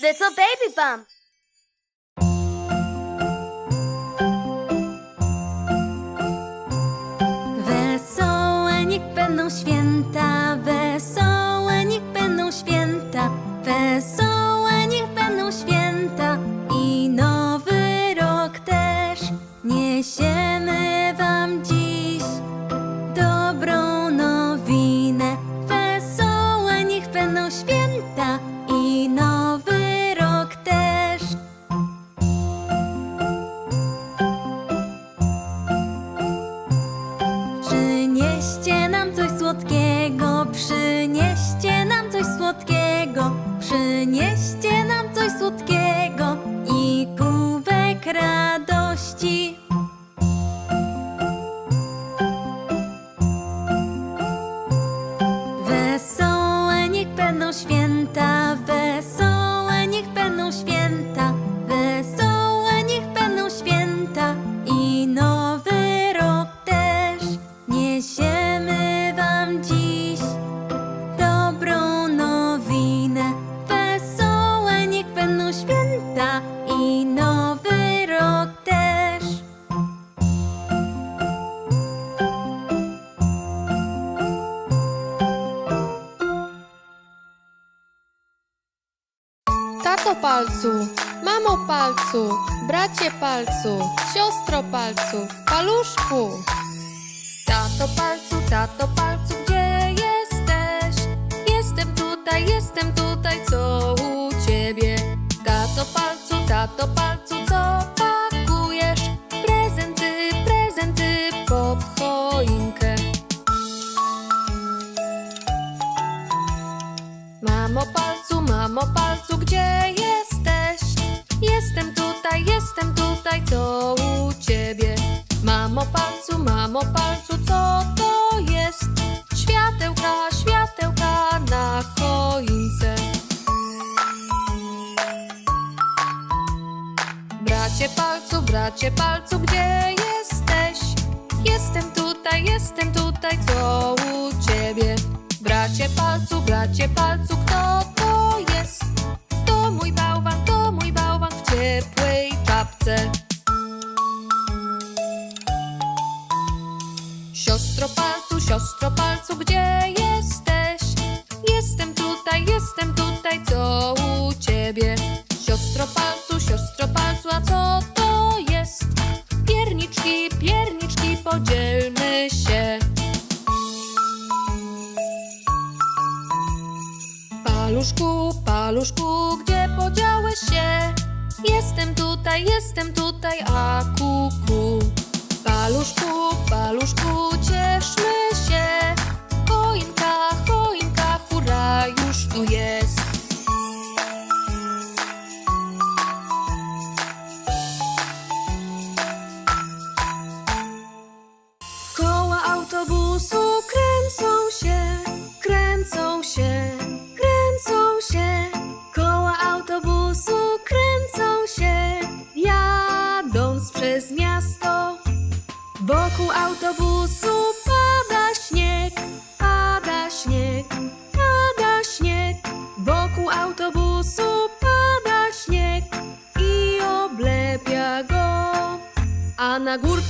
Little baby bump. geballt zu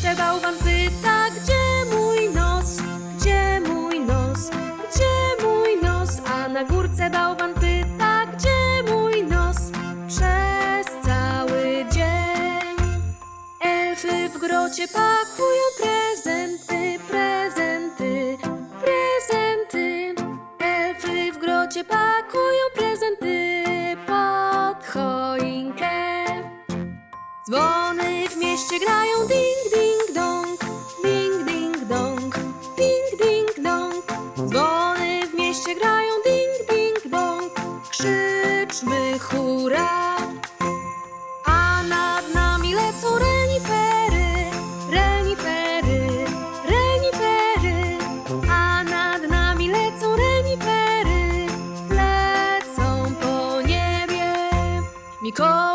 się bałwan pyta, gdzie mój nos, gdzie mój nos, gdzie mój nos, a na górce bałwan pyta, gdzie mój nos, przez cały dzień. Elfy w grocie pakują Go.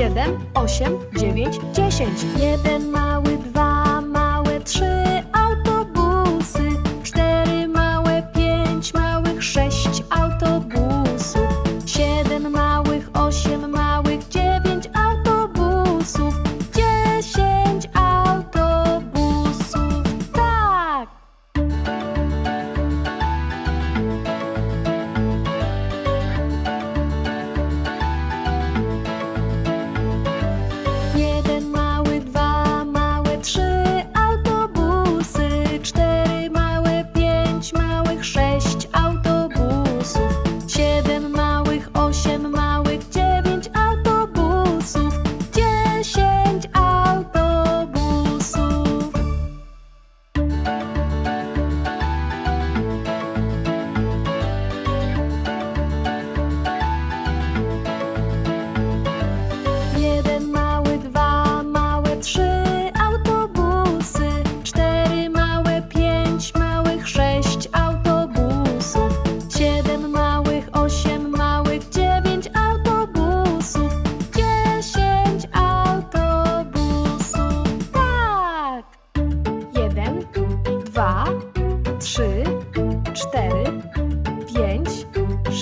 Siedem, osiem, dziewięć, dziesięć.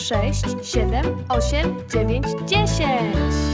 Sześć, siedem, osiem, dziewięć, dziesięć.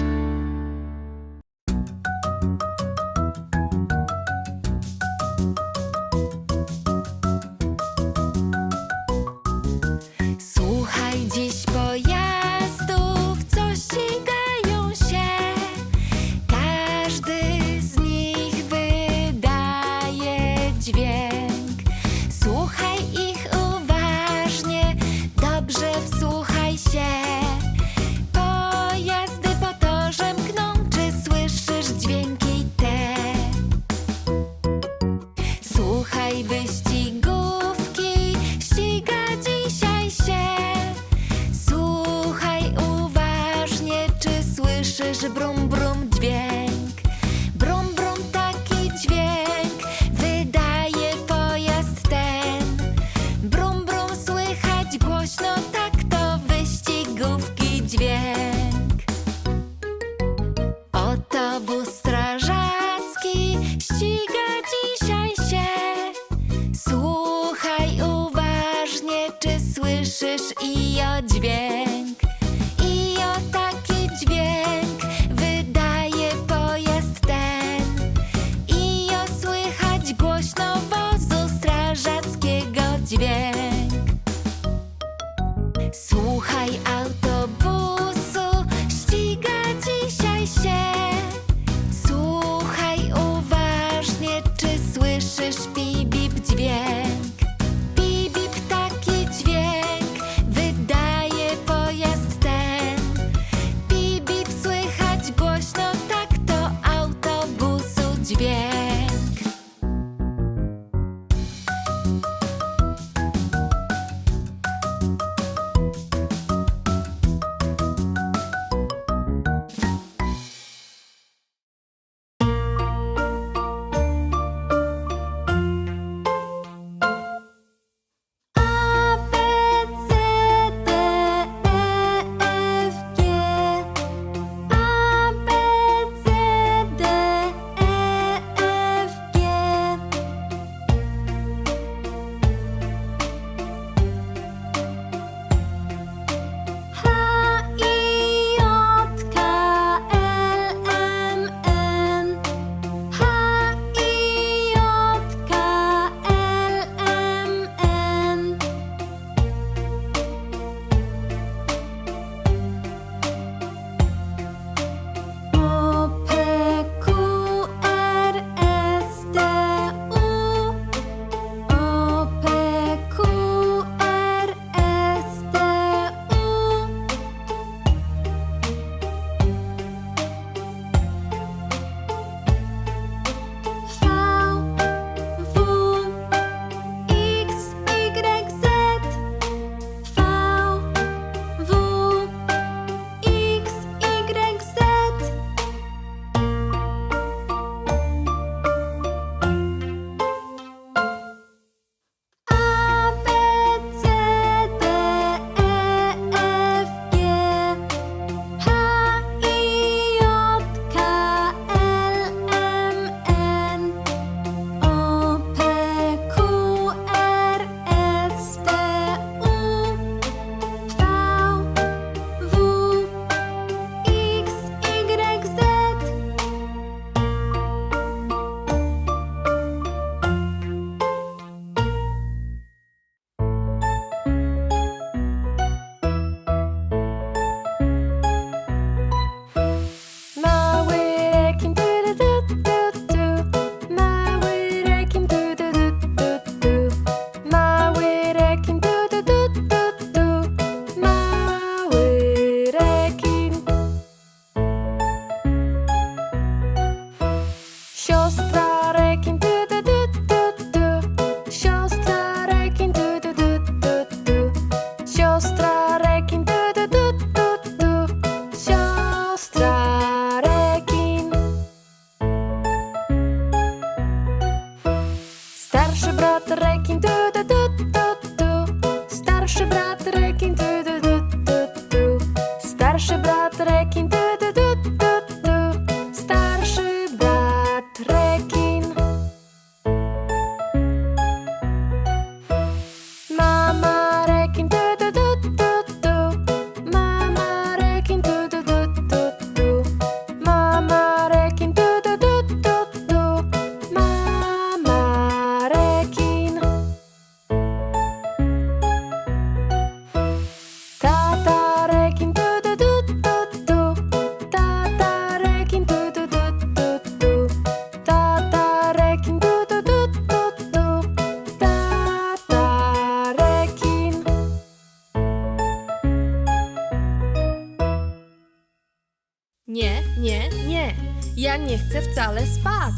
Nie chcę wcale spać.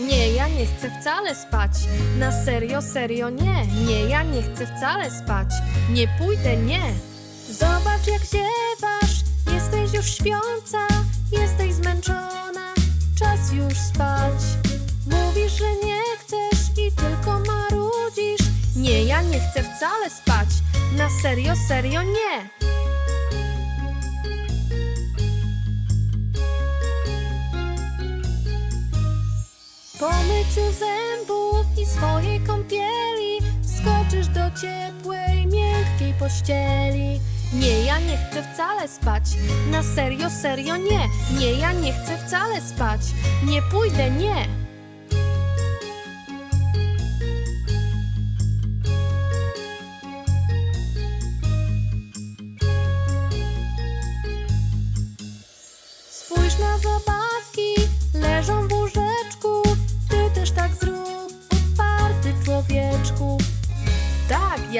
Nie, ja nie chcę wcale spać. Na serio, serio nie. Nie, ja nie chcę wcale spać. Nie pójdę, nie. Zobacz jak ziewasz, jesteś już śpiąca, jesteś zmęczona, czas już spać. Mówisz, że nie chcesz i tylko marudzisz. Ja nie chcę wcale spać. Na serio, serio nie. Po myciu zębów i swojej kąpieli skoczysz do ciepłej, miękkiej pościeli. Nie, ja nie chcę wcale spać. Na serio, serio nie. Nie, ja nie chcę wcale spać. Nie pójdę, nie.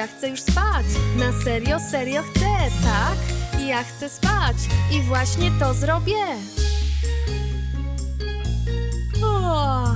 Ja chcę już spać. Na serio, serio chcę, tak? Ja chcę spać i właśnie to zrobię. O.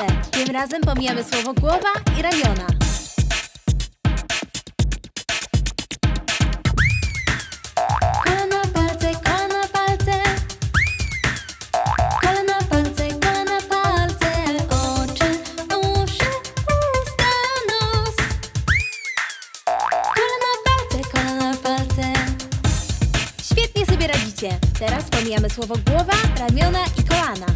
Doskonale! Tym razem pomijamy słowo głowa i ramiona. Kolana, palce, kolana, palce. Kolana, palce, kolana, palce, oczy, uszy, usta, nos. Kolana, palce, kolana, palce. Świetnie sobie radzicie. Teraz pomijamy słowo głowa, ramiona i kolana.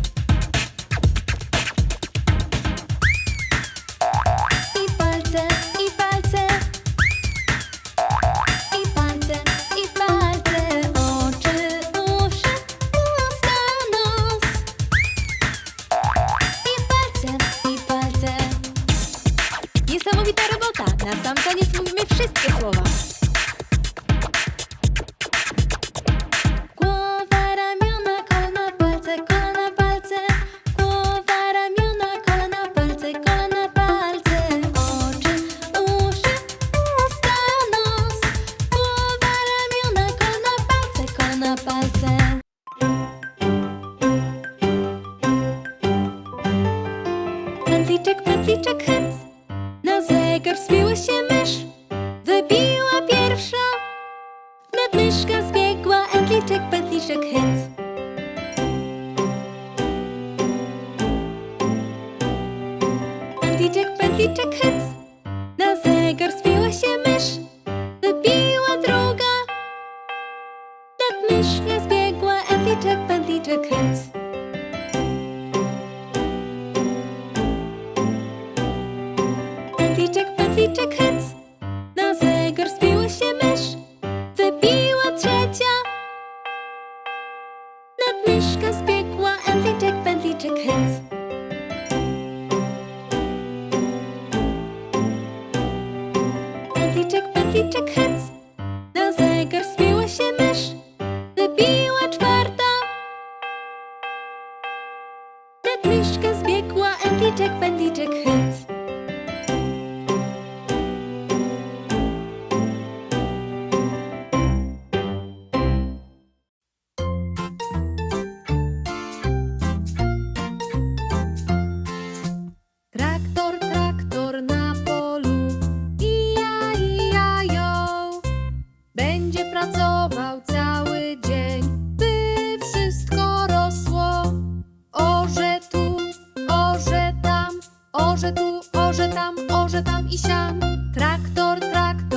Orze tu, orze tam, orze tam i siam. Traktor, traktor.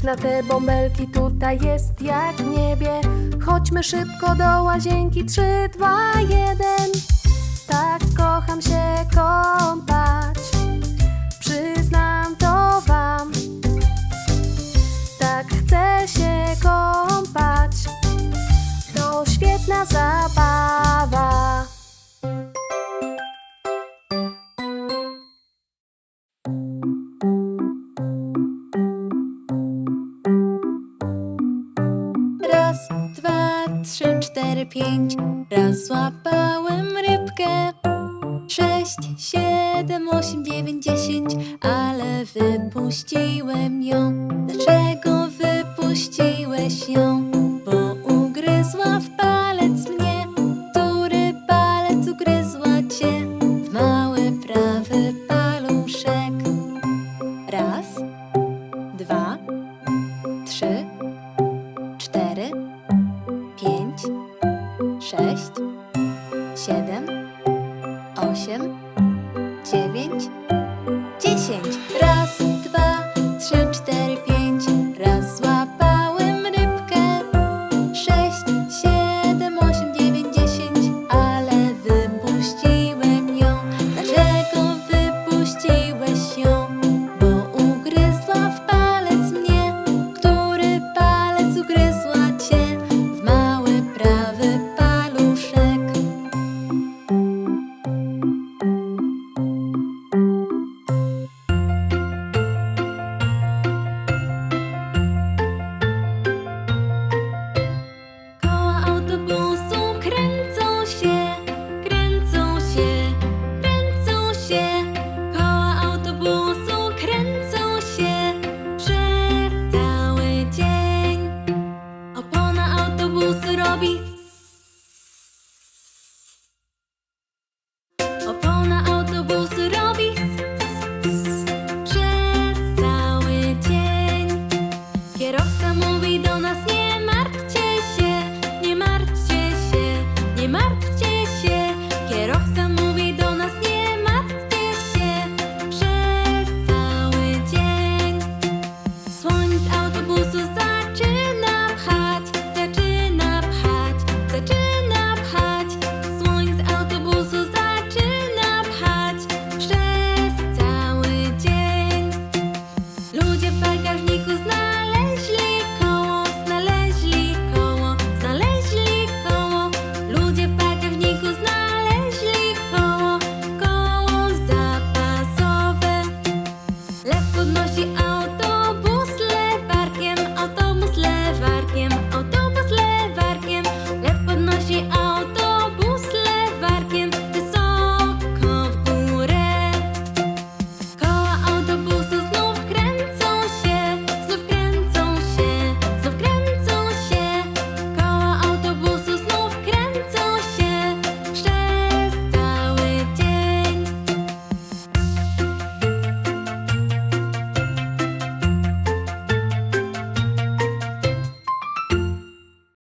Spójrz na te bąbelki, tutaj jest jak w niebie. Chodźmy szybko do łazienki, 3, 2, 1. Tak kocham się kąpać, przyznam to wam. Tak chcę się kąpać, to świetna zabawa.